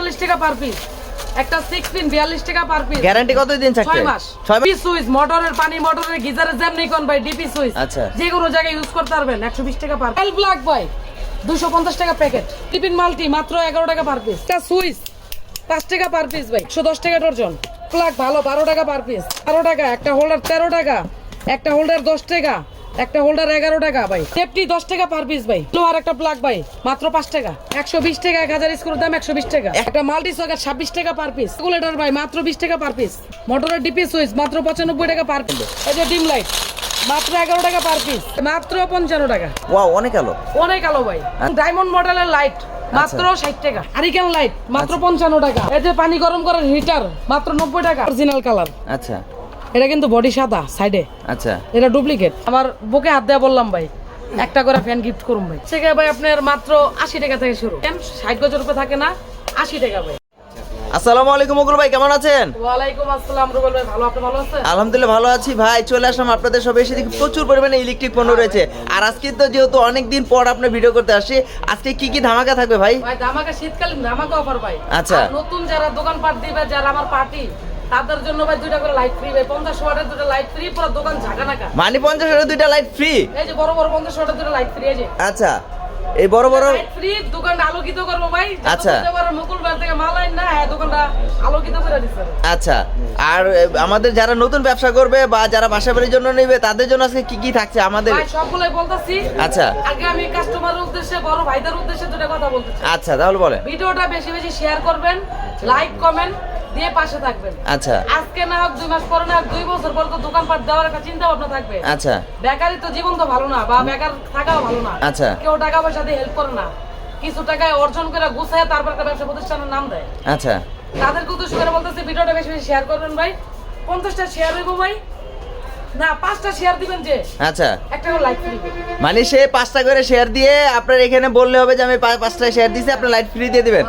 আটচল্লিশ টাকা per piece একটা সিক্স পিন বিয়াল্লিশ টাকা পার পিস গ্যারান্টি কতদিন থাকবে? ছয় মাস। ছয় মাস ডিপি সুইচ মোটরের পানি মোটরের গিজারের যেমনি কোন ভাই ডিপি সুইচ আচ্ছা। যে কোনো জায়গায় ইউজ করতে পারবেন। একশো বিশ টাকা পার এল ব্ল্যাক ভাই দুশো পঞ্চাশ টাকা প্যাকেট টিফিন মাল্টি মাত্র এগারো টাকা পার পিস একটা সুইচ পাঁচ টাকা পার পিস ভাই। একশো দশ টাকা ডর্জন প্লাগ ভালো বারো টাকা পার পিস বারো টাকা একটা হোল্ডার তেরো টাকা একটা হোল্ডার দশ টাকা। একটা হোল্ডার এগারো টাকা ভাই। সেফটি দশ টাকা পার পিস ভাই। লোহার একটা প্লাগ ভাই মাত্র পাঁচ টাকা। একশো বিশ টাকা এক হাজার স্ক্রুর দাম একশো বিশ টাকা। একটা মাল্টি সকেট ছাব্বিশ টাকা পার পিস রেগুলেটর ভাই মাত্র বিশ টাকা পার পিস মোটরের ডিপি সুইচ মাত্র পঁচানব্বই টাকা পার পিস এই যে ডিম লাইট মাত্র এগারো টাকা পার পিস মাত্র পঞ্চান্ন টাকা। ওয়াও অনেক আলো। অনেক আলো ভাই। ডায়মন্ড মডেলের লাইট মাত্র ষাট টাকা। হারিকেন লাইট মাত্র পঞ্চান্ন টাকা। এই যে পানি গরম করার হিটার মাত্র নব্বই টাকা। অরিজিনাল কালার আচ্ছা। এটা কিন্তু বডি সাদা সাইডে আচ্ছা। এটা ডুপ্লিকেট আমার বুকে হাত দেওয়া বললাম ভাই একটা করে ফ্যান গিফট করুন ভাই। সেখানে ভাই আপনার মাত্র আশি টাকা থেকে শুরু। ফ্যান ষাট গজের উপরে থাকে না আশি টাকা ভাই। আসসালামু আলাইকুম মুকুল ভাই কেমন আছেন? ওয়ালাইকুম আসসালাম রুবেল ভাই ভালো? আপনি ভালো আছেন? আলহামদুলিল্লাহ ভালো আছি ভাই। চলে আসলাম আপনাদের সব এসে দেখি প্রচুর পরিমাণে ইলেকট্রিক পণ্য রয়েছে। আর আজকে তো যেহেতু অনেক দিন পর আপনার ভিডিও করতে আসি আজকে কি কি ধামাকা থাকবে ভাই? ভাই ধামাকা শীতকালীন ধামাকা অফার ভাই। আচ্ছা। নতুন যারা দোকান পাট দিবে যারা আমার পার্টি তাদের জন্য ভাই দুইটা করে লাইট ফ্রি ভাই। পঞ্চাশ ওয়াটের দুটো লাইট ফ্রি পুরো দোকান ঝাঁকানাকা। মানে পঞ্চাশ হাজার দুইটা লাইট ফ্রি এই যে বড় বড় পঞ্চাশ ওয়াটের দুটো লাইট ফ্রি এই যে। আচ্ছা। এই বড় বড় লাইট ফ্রি দোকানটা আলোকিত করব ভাই। আচ্ছা। মুকুল বার থেকে মাল আইন না হ্যাঁ দোকানটা আলোকিত করে দিচ্ছে। আচ্ছা। আর আমাদের যারা নতুন ব্যবসা করবে বা যারা বাসা বাড়ির জন্য নেবে তাদের জন্য আজকে কি কি থাকছে আমাদের? ভাই সবগুলোই বলতাছি। আচ্ছা। আগে আমি কাস্টমারের উদ্দেশ্যে বড় ভাইদের উদ্দেশ্যে দুটো কথা বলতেছি। আচ্ছা তাহলে বলে ভিডিওটা বেশি বেশি শেয়ার করবেন লাইক কমেন্ট দিয়ে পাশে থাকবেন। আচ্ছা। আজকে না হোক দুই মাস পরে না দুই বছর পরে তো দোকানপাট দেওয়ার একটা চিন্তা ভাবনা থাকবে। আচ্ছা। বেকারি তো জীবন তো ভালো না বা বেকার থাকাও ভালো না। আচ্ছা। কেউ টাকা পয়সা দিয়ে হেল্প করে না। কিছু টাকায় অর্জন করে গুছায় তারপর একটা ব্যবসা প্রতিষ্ঠানের নাম দেয়। আচ্ছা। তাদেরকে উদ্দেশ্য করে বলতেছি ভিডিওটা বেশি বেশি শেয়ার করবেন ভাই। পঞ্চাশটা শেয়ার হইব ভাই। না পাঁচটা শেয়ার দিবেন যে। আচ্ছা। একটা লাইক ফ্রি মানে সে পাঁচটা করে শেয়ার দিয়ে আপনার এখানে বললে হবে যে আমি পাঁচটা শেয়ার দিছি আপনার লাইট ফ্রি দিয়ে দিবেন।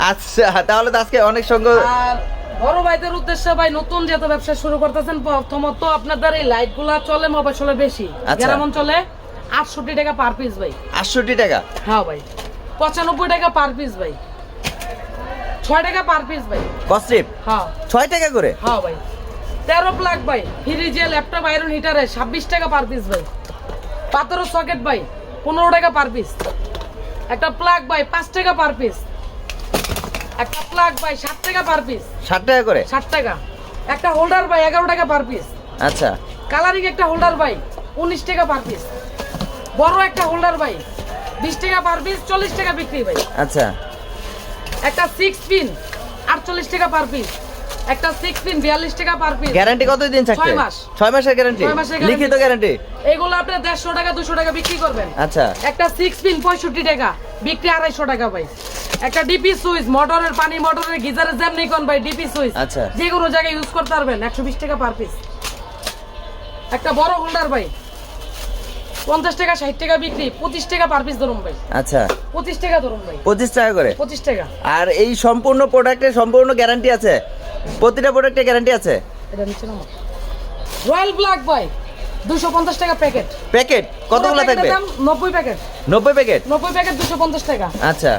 আচ্ছা তাহলে তো আজকে অনেক সঙ্গ আর বড় ভাইদের উদ্দেশ্যে ভাই নতুন যেহেতু ব্যবসা শুরু করতেছেন প্রথমত আপনাদের এই লাইটগুলা চলে মফসলে বেশি। আচ্ছা। গ্রাম অঞ্চলে আটষট্টি টাকা পার পিস ভাই। আটষট্টি টাকা? হ্যাঁ ভাই। পঁচানব্বই টাকা পার পিস ভাই। ছয় টাকা পার পিস ভাই। কস্ট্রিপ হ্যাঁ। ছয় টাকা করে? হ্যাঁ ভাই। তেরো প্লাগ ভাই। ফ্রিজে ল্যাপটপ আয়রন হিটারে ছাব্বিশ টাকা পার পিস ভাই। পাথরের সকেট ভাই পনেরো টাকা পার পিস একটা প্লাগ ভাই পাঁচ টাকা পার পিস একটা প্লাগ ভাই টাকা পার পিস ষাট টাকা করে? ষাট টাকা। একটা হোল্ডার ভাই এগারো টাকা পার পিস আচ্ছা। কালারিং একটা হোল্ডার ভাই উনিশ টাকা পার পিস বড় একটা হোল্ডার ভাই বিশ টাকা পার পিস চল্লিশ টাকা বিক্রি ভাই। আচ্ছা। একটা সিক্স পিন আটচল্লিশ টাকা পার পিস একটা সিক্স পিন বিয়াল্লিশ টাকা পার পিস গ্যারান্টি কতদিন থাকবে ছয় মাস। ছয় মাসের গ্যারান্টি। লিখিত গ্যারান্টি এগুলো আপনি দেড়শো টাকা দুশো টাকা বিক্রি করবেন। আচ্ছা। একটা সিক্স পিন পঁয়ষট্টি টাকা বিক্রি আড়াইশো টাকা ভাই। একটা ডিপি সুইচ মোটরের পানি মোটরের গিজারের যেমনি কোন ভাই ডিপি সুইচ আচ্ছা। যে কোনো জায়গায় ইউজ করতে পারবেন একশো বিশ টাকা পার পিস একটা বড় হোল্ডার ভাই। পঞ্চাশ টাকা ষাট টাকা বিক্রি পঁচিশ টাকা পার পিস ধরুন ভাই। আচ্ছা। পঁচিশ টাকা ধরুন ভাই। পঁচিশ টাকা করে? পঁচিশ টাকা। আর এই সম্পূর্ণ প্রোডাক্টের সম্পূর্ণ গ্যারান্টি আছে? প্রতিটা প্রোডাক্টের গ্যারান্টি আছে? এটা নিচে নামা। রয়্যাল ব্ল্যাক ভাই দুশো পঞ্চাশ টাকা প্যাকেট প্যাকেট কতগুলো থাকবে? নব্বই প্যাকেট নব্বই প্যাকেট নব্বই প্যাকেট দুশো পঞ্চাশ টাকা। আচ্ছা।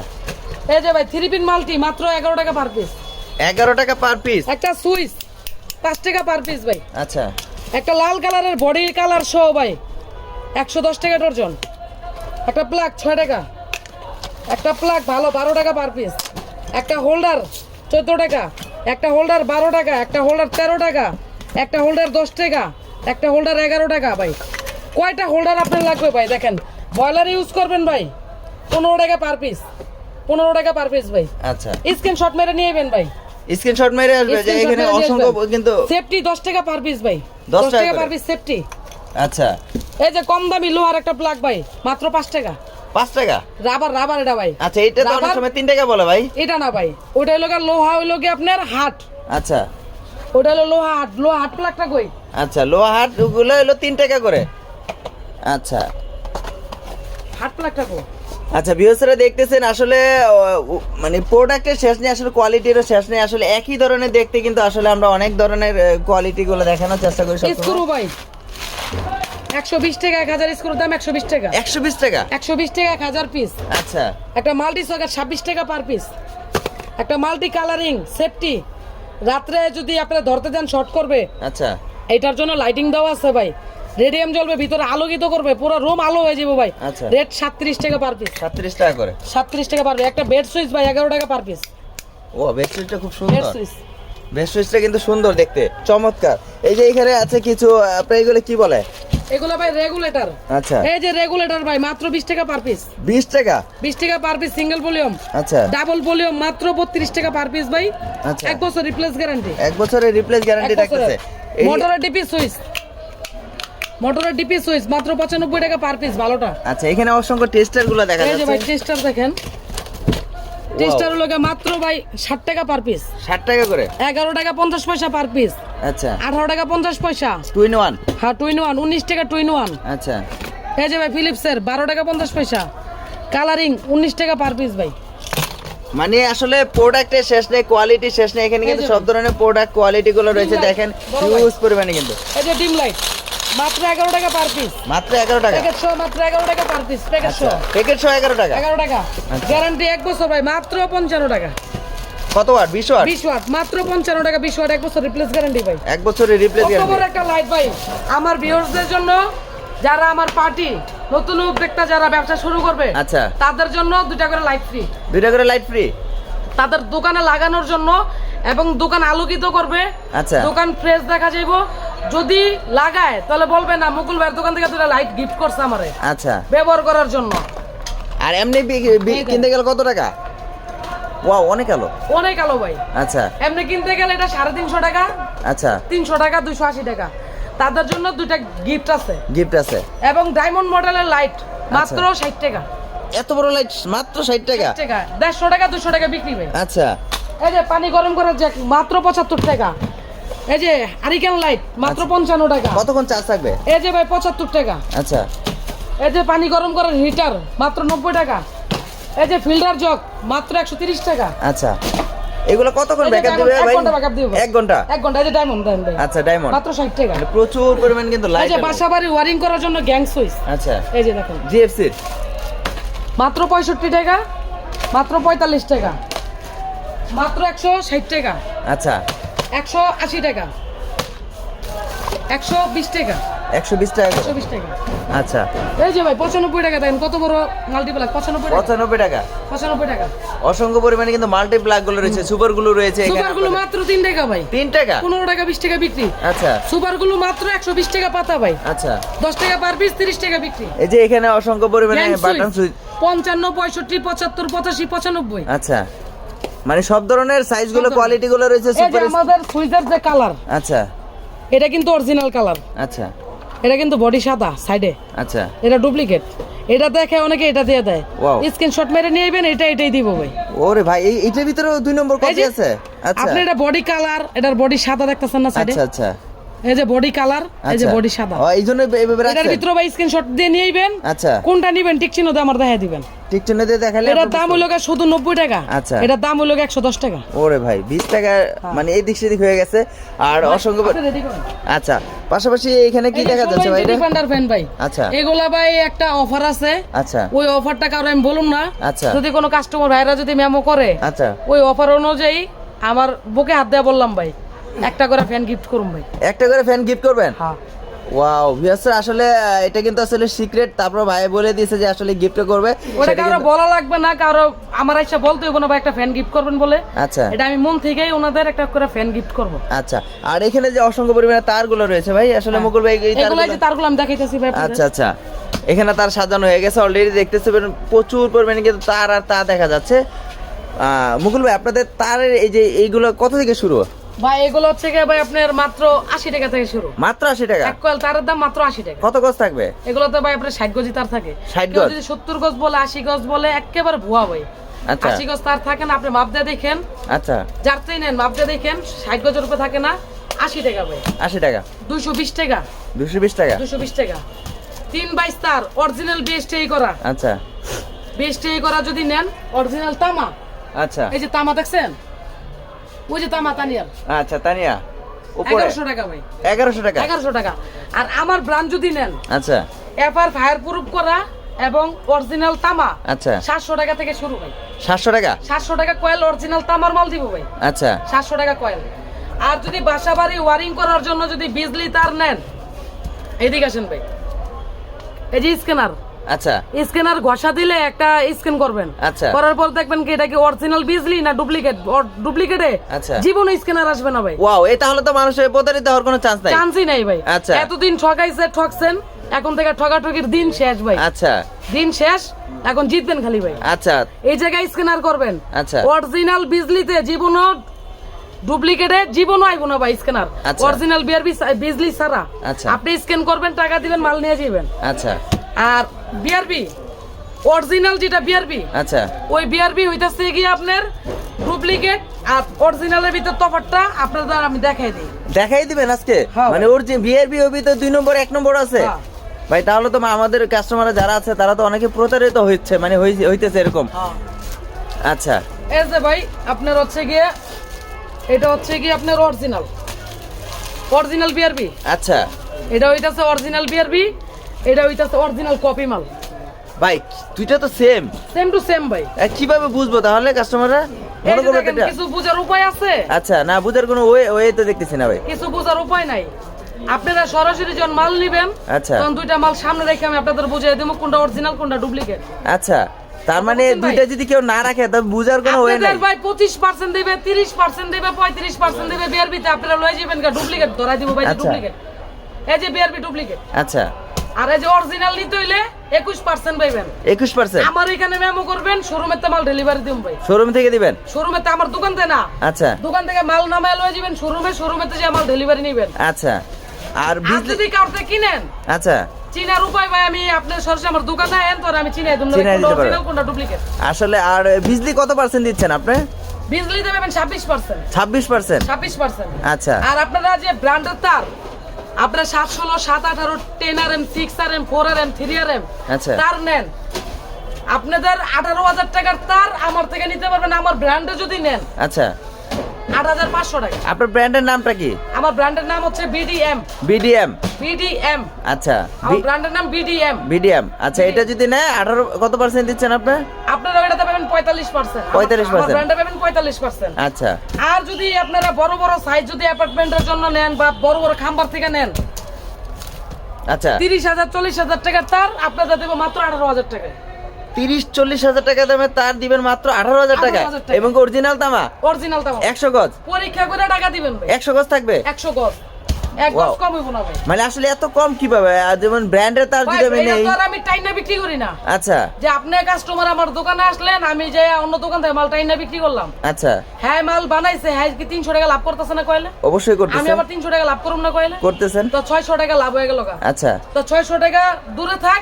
এই যে ভাই থ্রি পিন মাল্টি মাত্র এগারো টাকা পার পিস এগারো টাকা পার পিস একটা সুইচ পাঁচ টাকা পার পিস ভাই। আচ্ছা। একটা লাল কালারের বডি কালার শো ভাই। একশো দশ টাকা ডর্জন। একটা প্লাগ ছয় টাকা। একটা প্লাগ ভালো বারো টাকা পার পিস একটা হোল্ডার চোদ্দ টাকা। একটা হোল্ডার বারো টাকা। একটা হোল্ডার তেরো টাকা। একটা হোল্ডার দশ টাকা। একটা হোল্ডার এগারো টাকা ভাই। কয়টা হোল্ডার আপনার লাগবে ভাই দেখেন। ব্রয়লার ইউজ করবেন ভাই পনেরো টাকা পার পিস পনেরো টাকা পার পিস ভাই। আচ্ছা। স্ক্রিনশট মেরে নিয়ে যাবেন ভাই। স্ক্রিনশট মেরে আসবে যে এখানে অসংখ্য কিন্তু সেফটি দশ টাকা পার পিস ভাই। 10 দশ টাকা পার পিস সেফটি আচ্ছা। এই যে কম দামি লোহার একটা প্লাগ ভাই মাত্র পাঁচ টাকা। পাঁচ টাকা? রাবার রাবার এটা ভাই। আচ্ছা এইটা তো অনেক সময় তিন টাকা বলে ভাই। এটা না ভাই ওটা হলো লোহা হইল গিয়ে আপনার হাট। আচ্ছা। ওটা হলো লোহা হাট লোহা হাট প্লাগটা কই? আচ্ছা লোহা হাটগুলো হলো তিন টাকা করে। আচ্ছা। হাট প্লাগটা কই? আচ্ছা ভিউসরা দেখতেছেন আসলে মানে প্রোডাক্টের শেষ নেই আসলে কোয়ালিটিরও শেষ নেই। আসলে একই ধরনের দেখতে কিন্তু আসলে আমরা অনেক ধরনের কোয়ালিটি গুলো দেখানোর চেষ্টা করি স্ক্রু ভাই একশো বিশ টাকা এক হাজার স্ক্রুর দাম একশো বিশ টাকা। একশো বিশ টাকা? একশো বিশ টাকা এক হাজার পিস আচ্ছা। একটা মাল্টি সকেট ছাব্বিশ টাকা পার পিস একটা মাল্টি কালারিং সেফটি রাত্রে যদি আপনি ধরতে যান শর্ট করবে। আচ্ছা। এটার জন্য লাইটিং দেওয়া আছে ভাই। রেডিয়াম জ্বলবে ভিতরে আলোকিত করবে পুরো রুম আলো হয়ে যাবে ভাই। আচ্ছা। রেট সাতত্রিশ টাকা পার পিস সাতত্রিশ টাকা করে? সাতত্রিশ টাকা পার পিস একটা বেড সুইচ ভাই এগারো টাকা পার পিস ও বেডশিটটা খুব সুন্দর। বেড সুইচ বেডশিটটা কিন্তু সুন্দর দেখতে চমৎকার। এই যে এখানে আছে কিছু আপনার এগুলো কি বলে? এগুলো ভাই রেগুলেটর আচ্ছা। এই যে রেগুলেটর ভাই মাত্র বিশ টাকা পার পিস বিশ টাকা? বিশ টাকা পার পিস সিঙ্গেল ভলিউম আচ্ছা। ডাবল ভলিউম মাত্র বত্রিশ টাকা পার পিস ভাই। আচ্ছা। এক বছর রিপ্লেস গ্যারান্টি এক বছরের রিপ্লেস গ্যারান্টি থাকতেছে। এই মোটরের ডিপি সুইচ মোটরের ডিপি সুইচ মাত্র পঁচানব্বই টাকা পার পিস ভালোটা। আচ্ছা এখানে অসংখ্য টেস্টারগুলো দেখা এই যে ভাই টেস্টার দেখেন। টেস্টার হলো গিয়ে মাত্র ভাই ষাট টাকা পার পিস ষাট টাকা করে? এগারো টাকা পঞ্চাশ পয়সা পার পিস আচ্ছা। আঠারো টাকা পঞ্চাশ পয়সা। টু ইন ওয়ান হ্যাঁ টুইন ওয়ান উনিশ টাকা টুইন ওয়ান আচ্ছা। এই যে ভাই ফিলিপসের বারো টাকা পঞ্চাশ পয়সা। কালারিং উনিশ টাকা পার পিস ভাই। মানে আসলে প্রোডাক্টের শেষ নেই কোয়ালিটি শেষ নেই এখানে কিন্তু সব ধরনের প্রোডাক্ট কোয়ালিটি গুলো রয়েছে দেখেন। হিউজ পরিমাণে কিন্তু। এই যে ডিম লাইট মাত্র এগারো টাকা পার পিস মাত্র এগারো টাকা। প্যাকেট সহ মাত্র এগারো টাকা পার পিস প্যাকেট আচ্ছা সহ। প্যাকেট সহ এগারো টাকা। এগারো টাকা। আচ্ছা। গ্যারান্টি এক বছর ভাই মাত্র পঞ্চান্ন টাকা। কত ওয়াট বিশ ওয়াট বিশ ওয়াট মাত্র পঞ্চান্ন টাকা বিশ ওয়াট এক বছর রিপ্লেস গ্যারান্টি ভাই। এক বছরের রিপ্লেস কত গ্যারান্টি একটা লাইট ভাই। আমার ভিউয়ার্সদের জন্য যারা আমার পার্টি নতুন উদ্যোক্তা যারা ব্যবসা শুরু করবে আচ্ছা। তাদের জন্য দুটা করে লাইট ফ্রি দুইটা করে লাইট ফ্রি তাদের দোকানে লাগানোর জন্য এবং দোকান আলোকিত করবে। আচ্ছা। দোকান ফ্রেশ দেখা যাইব। যদি লাগায় তাহলে বলবে না মুকুল ভাইয়ের দোকান থেকে দুটা লাইট গিফট করছে আমারে। আচ্ছা। ব্যবহার করার জন্য। আর এমনি। কিনতে গেলে কত টাকা? ওয়াও অনেক আলো। অনেক আলো ভাই। আচ্ছা। এমনি কিনতে গেলে এটা সাড়ে তিনশো টাকা আচ্ছা। তিনশো টাকা দুশো আশি টাকা। তাদের জন্য দুইটা গিফট আছে। গিফট আছে। এবং ডায়মন্ড মডেলের লাইট মাত্র ষাট টাকা। এত বড় লাইট মাত্র ষাট টাকা? দেড়শো টাকা দুশো টাকা বিক্রি ভাই। আচ্ছা। এই যে পানি গরম করার জ্যাক মাত্র পঁচাত্তর টাকা। এই যে হারিকেন লাইট মাত্র পঞ্চান্ন টাকা। কতক্ষণ চার্জ থাকবে? এই যে ভাই পঁচাত্তর টাকা। আচ্ছা। এই যে পানি গরম করার হিটার মাত্র নব্বই টাকা। এই যে ফিল্টার জগ মাত্র একশো তিরিশ টাকা। আচ্ছা। এগুলো কতক্ষণ এই ব্যাকআপ দিবে ভাই? ঘণ্টা backup দিবে। ভাই। এক ঘণ্টা? এক ঘণ্টা এই যে ডায়মন্ড ডায়মন্ড আচ্ছা ডায়মন্ড মাত্র ষাট টাকা। প্রচুর পরিমাণ কিন্তু এই লাইট যে বাসা বাড়ি ওয়ারিং করার জন্য গ্যাং সুইচ আচ্ছা। এই যে দেখুন। জিএফসি মাত্র পঁয়ষট্টি টাকা মাত্র পঁয়তাল্লিশ টাকা। মাত্র একশো ষাট টাকা। আচ্ছা। একশো আশি টাকা। একশো বিশ টাকা। একশো বিশ টাকা একশো বিশ টাকা। আচ্ছা। এই যে ভাই পঁচানব্বই টাকা দেন কত বড় মাল্টিপ্লাক পঁচানব্বই পঁচানব্বই টাকা? পঁচানব্বই টাকা। অসংখ্য পরিমাণে কিন্তু মাল্টি প্লাগগুলো রয়েছে সুপারগুলো রয়েছে সুপারগুলো মাত্র তিন টাকা ভাই। তিন টাকা? পনেরো টাকা বিশ টাকা বিক্রি। আচ্ছা। সুপারগুলো মাত্র একশো বিশ টাকা পাতা ভাই। আচ্ছা। দশ টাকা পার পিস তিরিশ টাকা বিক্রি। এই যে এখানে অসংখ্য পরিমাণে বাটন সুইচ পঞ্চান্ন পঁয়ষট্টি পঁচাত্তর পঁচাশি পঁচানব্বই। আচ্ছা। মানে সব ধরনের সাইজগুলো কোয়ালিটি গুলো রয়েছে সুপার আমাদের সুইজার যে কালার আচ্ছা। এটা কিন্তু অরিজিনাল কালার আচ্ছা। এটা কিন্তু বডি সাদা সাইডে আচ্ছা। এটা ডুপ্লিকেট এটা দেখে অনেকে এটা দিয়ে দেয়। ওয়াও স্ক্রিনশট মেরে নিয়ে নেবেন এটা এটাই দিব ভাই। ওরে ভাই এই এটার ভিতরে দুই নম্বর কপি আছে? আচ্ছা। আপনি এটা বডি কালার এটার বডি সাদা দেখতেছেন না সাইডে আচ্ছা আচ্ছা। এই যে বডি কালার এই যে আচ্ছা। বডি সাদা। এই জন্য এইভাবে এটার রাখছেন ভিতরে ভাই স্ক্রিনশট দিয়ে আচ্ছা। কোনটা নিবেন ঠিক চিহ্ন দিয়ে আমার দিবেন। ঠিক চিহ্ন দিয়ে দেখালে এটার দাম হলো শুধু নব্বই টাকা। আচ্ছা। এটার দাম হলো একশো দশ টাকা। ওরে ভাই বিশ টাকা মানে এই দিক সেদিক হয়ে গেছে। আর অসংখ্য। আচ্ছা পাশাপাশি এখানে কি দেখা যাচ্ছে ভাই এটা? ডিফেন্ডার ফ্যান ভাই আচ্ছা। এগুলা ভাই একটা অফার আছে। আচ্ছা। ওই অফারটা কারও আমি বলুন না। আচ্ছা। যদি কোনো কাস্টমার ভাইরা যদি মেমো করে আচ্ছা। ওই অফার অনুযায়ী আমার বুকে হাত দেওয়া বললাম ভাই। একটা করে ফ্যান গিফট করুন ভাই। একটা করে ফ্যান গিফট করবেন? হ্যাঁ। ওয়াও ভিউয়ার্স আসলে এটা কিন্তু আসলে সিক্রেট তারপর ভাই বলে দিয়েছে যে আসলে গিফট করবে। ওটা কারও বলা লাগবে না কারও আমার এসে বলতে হইব না ভাই একটা ফ্যান গিফট করবেন বলে। আচ্ছা। এটা আমি মন থেকেই ওনাদের একটা করে ফ্যান গিফট করব। আচ্ছা আর এখানে যে অসংখ্য পরিমাণে তারগুলো রয়েছে ভাই আসলে মুকুল ভাই এই হ্যাঁ। তারগুলো যে তারগুলো আমি দেখাইতেছি ভাই আচ্ছা আচ্ছা। এখানে তার সাজানো হয়ে গেছে অলরেডি দেখতেছে প্রচুর পরিমাণে কিন্তু তার আর তার দেখা যাচ্ছে। মুকুল ভাই আপনাদের তারের এই যে এইগুলো কত থেকে শুরু? ভাই এগুলো হচ্ছে গিয়ে ভাই আপনার মাত্র আশি টাকা থেকে শুরু। মাত্র আশি টাকা? এক কয়েল তারের দাম মাত্র আশি টাকা। কত গজ থাকবে? এগুলো তো ভাই আপনার ষাট গজি তার থাকে। 60 গজ? যদি সত্তর গজ বলে আশি গজ বলে একেবারে ভুয়া ভাই। আচ্ছা। আশি গজ তার থাকে না আপনি মাপ দিয়ে দেখেন। আচ্ছা। যার চেয়ে নেন মাপ দিয়ে দেখেন ষাট গজের উপরে থাকে না আশি টাকা ভাই। আশি টাকা। দুইশো বিশ টাকা। দুশো বিশ টাকা? দুশো বিশ টাকা। তিন বাইশ তার অরিজিনাল বিএসটিআই করা। আচ্ছা। বিএসটিআই করা যদি নেন অরিজিনাল তামা। আচ্ছা। এই যে তামা দেখছেন? ওই যে তামা তানিয়ার। আচ্ছা তানিয়া। উপরে। টাকা ভাই। এগারোশো টাকা? এগারোশো টাকা। আর আমার ব্রান্ড যদি নেন আচ্ছা। এফআর ফায়ার প্রুফ করা এবং অরিজিনাল তামা আচ্ছা। সাতশো টাকা থেকে শুরু ভাই। সাতশো টাকা? সাতশো টাকা কয়েল অরিজিনাল তামার মাল দিব ভাই। আচ্ছা। সাতশো টাকা কয়েল আর যদি বাসা বাড়ি ওয়ারিং করার জন্য যদি বিজলি তার নেন এদিকে আসেন ভাই। এই যে স্ক্যানার আচ্ছা। স্ক্যানার ঘষা দিলে একটা স্ক্যান করবেন। আচ্ছা। করার পর দেখবেন কি এটা কি অরিজিনাল বিজলি না ডুপ্লিকেট ডুপ্লিকেটে আচ্ছা। জীবনে স্ক্যানার আসবে না ভাই। ওয়াও এই তাহলে তো মানুষের প্রতারিত হওয়ার কোনো চান্স নাই। চান্সই নাই ভাই। আচ্ছা। এতদিন ঠকাইছে ঠকছেন এখন থেকে ঠকাঠকির দিন শেষ ভাই। আচ্ছা। দিন শেষ এখন জিতবেন খালি ভাই। আচ্ছা। এই জায়গায় স্ক্যানার করবেন। আচ্ছা। অরিজিনাল বিজলিতে জীবনও ডুপ্লিকেটে জীবনও আইব না ভাই স্ক্যানার। অরিজিনাল বিআরবি বিজলি ছাড়া। আচ্ছা। আপনি স্ক্যান করবেন টাকা দিবেন মাল নিয়ে যাবেন আচ্ছা। আর বিআরবি অরিজিনাল যেটা বিআরবি আচ্ছা। ওই বিআরবি হইতাছে কি আপনার ডুপ্লিকেট আর অরিজিনালের ভিতর তফাৎটা আপনাদের আমি দেখাই দিই। দেখাই দিবেন আজকে? হ্যাঁ। মানে ওর যে বিআরবি ওবি তো দুই নম্বর এক নম্বর আছে? হ্যাঁ। ভাই তাহলে তো আমাদের কাস্টমার যারা আছে তারা তো অনেকে প্রতারিত হচ্ছে মানে হইতেছে এরকম। আচ্ছা। এই যে ভাই আপনার হচ্ছে গিয়ে এটা হচ্ছে গিয়ে আপনার অরিজিনাল অরিজিনাল বিআরবি আচ্ছা। এটা হইতাছে অরিজিনাল বিআরবি এটা হইতাছে অরিজিনাল কপি মাল। ভাই দুইটা তো সেম সেম টু সেম ভাই। কীভাবে বুঝব? তাহলে কাস্টমাররা কিছু বোঝার উপায় আছে? আচ্ছা না বুঝার কোনো ওয়ে ওয়ে তো দেখতেছি না ভাই। কিছু বোঝার উপায় নাই। আপনারা সরাসরি যখন মাল নিবেন আচ্ছা। তখন দুইটা মাল সামনে রেখে আমি আপনাদের বুঝিয়ে দেবো কোনটা অরিজিনাল কোনটা ডুপ্লিকেট আচ্ছা তার মানে দুইটা যদি কেউ না রাখে তবে বুঝার কোনো ওয়ে নাই। ভাই পঁচিশ পার্সেন্ট দেবে তিরিশ পার্সেন্ট দেবে পঁয়ত্রিশ পার্সেন্ট দেবে বিআরবিতে আপনারা লয়ে যাবেন ডুপ্লিকেট ধরাই দিব ভাই আচ্ছা। ডুপ্লিকেট এই যে বিআরবি ডুপ্লিকেট আচ্ছা। আর এই যে অরিজিনাল নিতে হইলে একুশ পার্সেন্ট পাইবেন। একুশ পার্সেন্ট আমার এখানে মেমো করবেন শোরুমের মাল ডেলিভারি দিম ভাই। শোরুম থেকে দিবেন? শোরুমে আমার দোকান থেকে না। আচ্ছা। দোকান থেকে মাল নামায় লয়ে যাবেন শোরুমে শোরুমেতে যে মাল ডেলিভারি নিবেন। আচ্ছা। আর যদি কাউকে কিনেন? আচ্ছা। চিনার উপায় ভাই আমি আপনার সরাসরি আমার দোকানে আইন তোর আমি চিনাই দিম। অরিজিনাল কোনটা ডুপ্লিকেট আসলে আর বিজলি কত পার্সেন্ট দিচ্ছেন আপনি? বিজলি দেবেন ছাব্বিশ পার্সেন্ট ছাব্বিশ পার্সেন্ট ছাব্বিশ পার্সেন্ট আচ্ছা। আর আপনারা যে ব্র্যান্ডের তার আপনারা সাত ষোলো সাত আঠারো ten R M six R M four R M three R M. তার নেন। আপনাদের আঠারো হাজার টাকার তার আমার থেকে নিতে পারবেন আমার ব্র্যান্ডে যদি নেন। আচ্ছা। আট হাজার পাঁচশো টাকা। আপনার ব্র্যান্ডের নামটা কি? আমার ব্র্যান্ডের নাম হচ্ছে বিডিএম বিডিএম বিডিএম আচ্ছা। আমার ব্র্যান্ডের নাম বিডিএম বিডিএম আচ্ছা এটা যদি নেয় আঠারো কত পার্সেন্ট দিচ্ছেন আপনি? আপনারা পাবেন পঁয়তাল্লিশ পার্সেন্ট 45% ব্র্যান্ডে পাবেন পঁয়তাল্লিশ পার্সেন্ট আচ্ছা। আর যদি আপনারা বড় বড় সাইজ যদি অ্যাপার্টমেন্টের জন্য নেন বা বড় বড় খাম্বার থেকে নেন আচ্ছা। তিরিশ হাজার চল্লিশ হাজার টাকার তার আপনাদের দেবো মাত্র আঠারো হাজার টাকা তিরিশ চল্লিশ হাজার টাকা দামে তার দিবেন মাত্র আঠারো হাজার টাকা এবং অরিজিনাল তামা? অরিজিনাল দাম একশো গজ? পরীক্ষা করে টাকা দিবেন একশো গজ থাকবে? একশো গজ। মানে আসলে এত কম কীভাবে? যেমন ব্র্যান্ডের তার যদি আমি নেই। আমি টাইনা বিক্রি করি না। আচ্ছা। যে আপনি কাস্টমার আমার দোকানে আসলেন আমি যে অন্য দোকান থেকে মাল টাইনা বিক্রি করলাম। আচ্ছা। হ্যাঁ মাল বানাইছে হ্যাঁ কি তিনশো টাকা লাভ করতেছে না কইলে? অবশ্যই আমি আবার তিনশো টাকা লাভ করব না কইলে? করতেছেন। তো ছয়শো টাকা লাভ হয়ে গেল আচ্ছা। তো ছয়শো টাকা দূরে থাক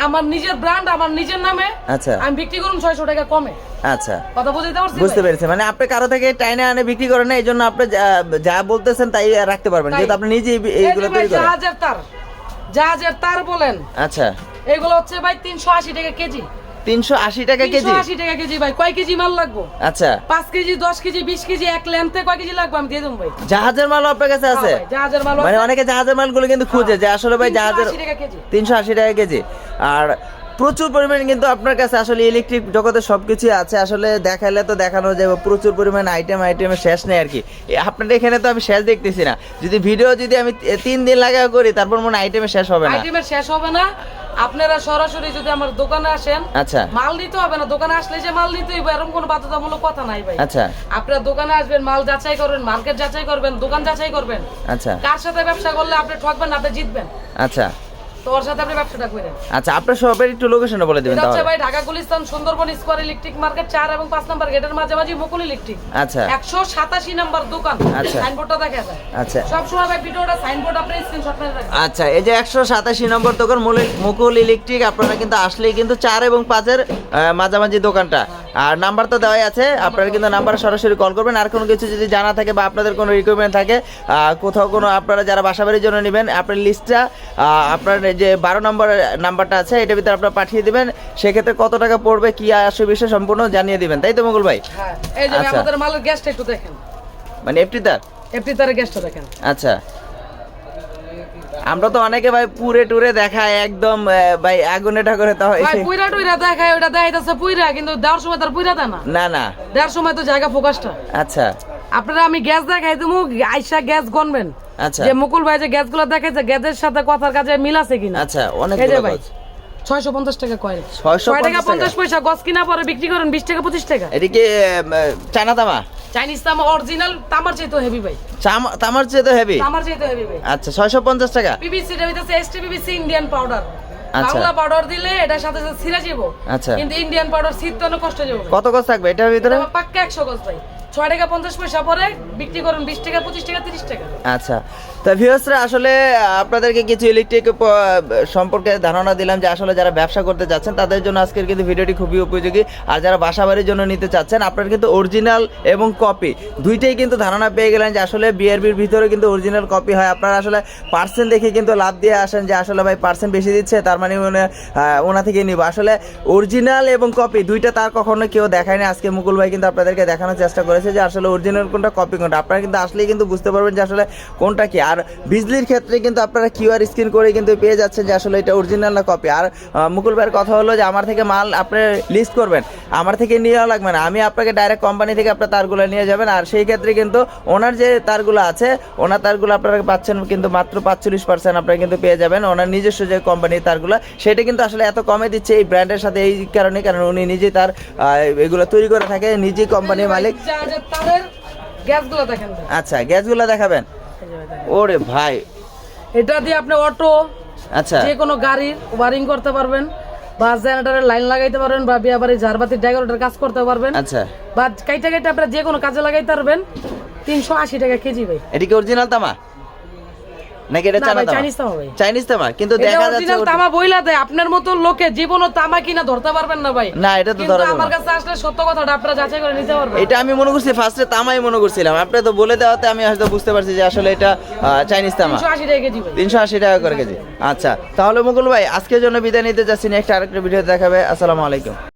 আমার নিজের ব্র্যান্ড আমার নিজের নামে আচ্ছা। আমি বিক্রি করুন ছয়শো টাকা কমে। আচ্ছা। কথা বুঝতে পারছি বুঝতে? পেরেছি। মানে আপনি কারও থেকে টাইনে আনে বিক্রি করেন না এই জন্য আপনি যা- বলতেছেন তাই রাখতে পারবেন। যেহেতু আপনি নিজেই এইগুলো তৈরি করেন। জাহাজের তার জাহাজের তার বলেন। আচ্ছা। এগুলো হচ্ছে ভাই তিনশো আশি টাকা কেজি। তিনশো আশি টাকা কেজি? আশি টাকা কেজি ভাই। কয় কেজি মাল লাগবো? আচ্ছা। পাঁচ কেজি দশ কেজি বিশ কেজি এক ল্যাম্পে কয় কেজি লাগবে? আমি দিয়ে দেবো ভাই। জাহাজের মাল আপনার কাছে আছে? হ্যাঁ জাহাজের মাল মানে অনেকে জাহাজের মালগুলো কিন্তু খুঁজে যে আসলে ভাই জাহাজের 380 টাকা কেজি। তিনশো আশি টাকা কেজি। আর প্রচুর পরিমাণে কিন্তু আপনার কাছে আসলে ইলেকট্রিক জগতে সবকিছু আছে। আসলে দেখালে তো দেখানো যাবে প্রচুর পরিমাণে আইটেম আইটেমের শেষ নেই আর কি আপনার এখানে তো আমি শেষ দেখতেছি না। যদি ভিডিও যদি আমি তিন দিন লাগাও করি তারপর মনে আইটেমের শেষ হবে না। আইটেমের শেষ হবে না। আপনারা সরাসরি যদি আমার দোকানে আসেন আচ্ছা। মাল নিতে হবে না। দোকানে আসলে যে মাল নিতে হইবে এরকম কোনো বাধ্যতামূলক কথা নাই ভাই। আচ্ছা। আপনারা দোকানে আসবেন মাল যাচাই করবেন মার্কেট যাচাই করবেন দোকান যাচাই করবেন। আচ্ছা। কার সাথে ব্যবসা করলে আপনি ঠকবেন না, আপনি জিতবেন। আচ্ছা। তো ওর সাথে আপনি ব্যবসাটা করেন। আচ্ছা আপনার সবের একটু লোকেশনটা বলে দিবেন তাহলে। ভাই Dhaka Gulistan Sundarban square electric market চার এবং পাঁচ নাম্বার গেটের মাঝামাঝি মুকুল ইলেকট্রিক আচ্ছা। একশো সাতাশি নাম্বার দোকান। আচ্ছা। সাইনবোর্ডটা দেখা যায়। আচ্ছা। সবসময় ভাই ভিডিওটা সাইনবোর্ড আপনি স্ক্রিনশট মেরে রাখবেন। আচ্ছা এই যে একশো সাতাশি নম্বর দোকান মুকুল ইলেকট্রিক আপনারা কিন্তু আসলেই কিন্তু চার এবং পাঁচের আহ, মাঝামাঝি দোকানটা। আর নাম্বার তো দেওয়াই আছে আপনারা কিন্তু নাম্বারে সরাসরি কল করবেন। আর কোনো কিছু যদি জানা থাকে বা আপনাদের কোনো রিকোয়ারমেন্ট থাকে কোথাও কোনো আপনারা যারা বাসাবাড়ির জন্য নেবেন আপনার লিস্টটা আপনার যে বারো নম্বর নাম্বারটা আছে এটার ভিতরে আপনারা পাঠিয়ে দিবেন। সেক্ষেত্রে কত টাকা পড়বে কি আসবে বিষয় সম্পূর্ণ জানিয়ে দিবেন। তাই তো মুকুল ভাই? হ্যাঁ এই যে আচ্ছা। আমাদের মালের গ্যাসটা একটু দেখেন। মানে এফটি তার গ্যাসটা দেখেন। আচ্ছা। আমরা তো অনেকে ভাই পুরে টুরে দেখায় একদম ভাই আগুনে ঠাকুরে তো হয়। ভাই পুইরা টুইরা দেখায় ওটা দেখাইতেছে পুইরা কিন্তু দেওয়ার সময় তার পুইরা দেয় না। না দেওয়ার সময় তো জায়গা ফোকাসটা আচ্ছা। আপনারা আমি গ্যাস দেখাই দেবো আইসা গ্যাস গনবেন যে মুকুল ভাই যে গ্যাসগুলো দেখাইছে গ্যাসের সাথে কথার কাজে মিল আছে কিনা? আচ্ছা অনেক ভাই ছয়শো পঞ্চাশ টাকা কয়েন 650 ছয় টাকা? পঞ্চাশ পয়সা? গছ কিনা পরে বিক্রি করেন বিশ টাকা পঁচিশ টাকা। এদিকে চানা তামা? চাইনিজ তামা অরিজিনাল তামার চাইতে হেভি ভাই। তামার চেয়ে তো হেভি তামার চাইতে হেভি ভাই। আচ্ছা ছয়শো পঞ্চাশ টাকা। পিবিসি এটা হইতাছে এসটি পিবিসি ইন্ডিয়ান পাউডার আচ্ছা। বাংলা পাউডার দিলে এটার সাথে সাথে ছিঁড়ে যাব আচ্ছা। কিন্তু ইন্ডিয়ান পাউডার তো অনেক কষ্ট যাব। কত গজ থাকবে এটার ভিতরে? পাক্কা একশো গজ ভাই। ছয় টাকা পঞ্চাশ পয়সা পরে বিক্রি করুন বিশ টাকা পঁচিশ টাকা তিরিশ টাকা। আচ্ছা। তো ভিউসরা আসলে আপনাদেরকে কিছু ইলেকট্রিক সম্পর্কে ধারণা দিলাম যে আসলে যারা ব্যবসা করতে চাচ্ছেন তাদের জন্য আজকের কিন্তু ভিডিওটি খুবই উপযোগী। আর যারা বাসাবাড়ির জন্য নিতে চাচ্ছেন, আপনারা কিন্তু অরিজিনাল এবং কপি দুইটাই কিন্তু ধারণা পেয়ে গেলেন যে আসলে বিআরবির ভিতরে কিন্তু অরিজিনাল কপি হয়। আপনারা আসলে পার্সেন্ট দেখে কিন্তু লাভ দিয়ে আসেন যে আসলে ভাই পার্সেন্ট বেশি দিচ্ছে, তার মানে ওনা থেকে নিব। আসলে অরিজিনাল এবং কপি দুইটা তার কখনো কেউ দেখায়নি। আজকে মুকুল ভাই কিন্তু আপনাদেরকে দেখানোর চেষ্টা করেছে যে আসলে অরিজিনাল কোনটা কপি কোনটা। আপনারা কিন্তু আসলেই কিন্তু বুঝতে পারবেন যে আসলে কোনটা কি। আর বিজলির ক্ষেত্রে কিন্তু আপনারা কিউআর স্ক্রিন করে কিন্তু পেয়ে যাচ্ছেন যে আসলে এটা অরিজিনাল না কপি আর মুকুল ভাইয়ের কথা হলো যে আমার থেকে মাল আপনি লিস্ট করবেন। আমার থেকে নেওয়া লাগবে না। আমি আপনাকে ডাইরেক্ট কোম্পানি থেকে আপনার তারগুলো নিয়ে যাবেন। আর সেই ক্ষেত্রে কিন্তু ওনার যে তারগুলো আছে ওনার তারগুলো আপনারা পাচ্ছেন কিন্তু মাত্র পাঁচচল্লিশ পার্সেন্ট আপনারা কিন্তু পেয়ে যাবেন। ওনার নিজস্ব যে কোম্পানির তারগুলো সেটা কিন্তু আসলে এত কমে দিচ্ছে এই ব্র্যান্ডের সাথে এই কারণে কারণ উনি নিজেই তার এগুলো তৈরি করে থাকে নিজেই কোম্পানির মালিক। আচ্ছা গ্যাসগুলো দেখাবেন। ওরে ভাই। এটা দিয়ে আপনি অটো আচ্ছা। যে কোনো গাড়ির ওয়ারিং করতে পারবেন বা জেনারেটরের লাইন লাগাইতে পারবেন বা বিয়া বাড়ি ঝাড়বাতি ডেকোরেটর কাজ করতে পারবেন। আচ্ছা। বা কাইটা কাইটা আপনি যে কোনো কাজে লাগাইতে পারবেন তিনশো আশি টাকা কেজি ভাই। এটা কি অরিজিনাল তামা? নাকি এটা চানা তামা? চাইনিজ তামা কিন্তু দেখা যাচ্ছে তামা বইলা দেয় আপনার মতো লোকে জীবনও তামা কিনা ধরতে পারবেন না ভাই। না এটা তো ধরা আমার কাছে আসলে সত্য কথাটা আপনারা যাচাই করে নিতে পারবেন। এটা আমি মনে করছি ফার্স্টে তামাই মনে করছিলাম। আপনি তো বলে দেওয়াতে আমি হয়তো বুঝতে পারছি যে আসলে এটা চাইনিজ তামা। টাকা কেজি ভাই। তিনশো আশি টাকা করে কেজি। আচ্ছা তাহলে মুকুল ভাই আজকের জন্য বিদায় নিতে যাচ্ছি। নেক্সট আরেকটা ভিডিও দেখাবে। আসসালামু আলাইকুম।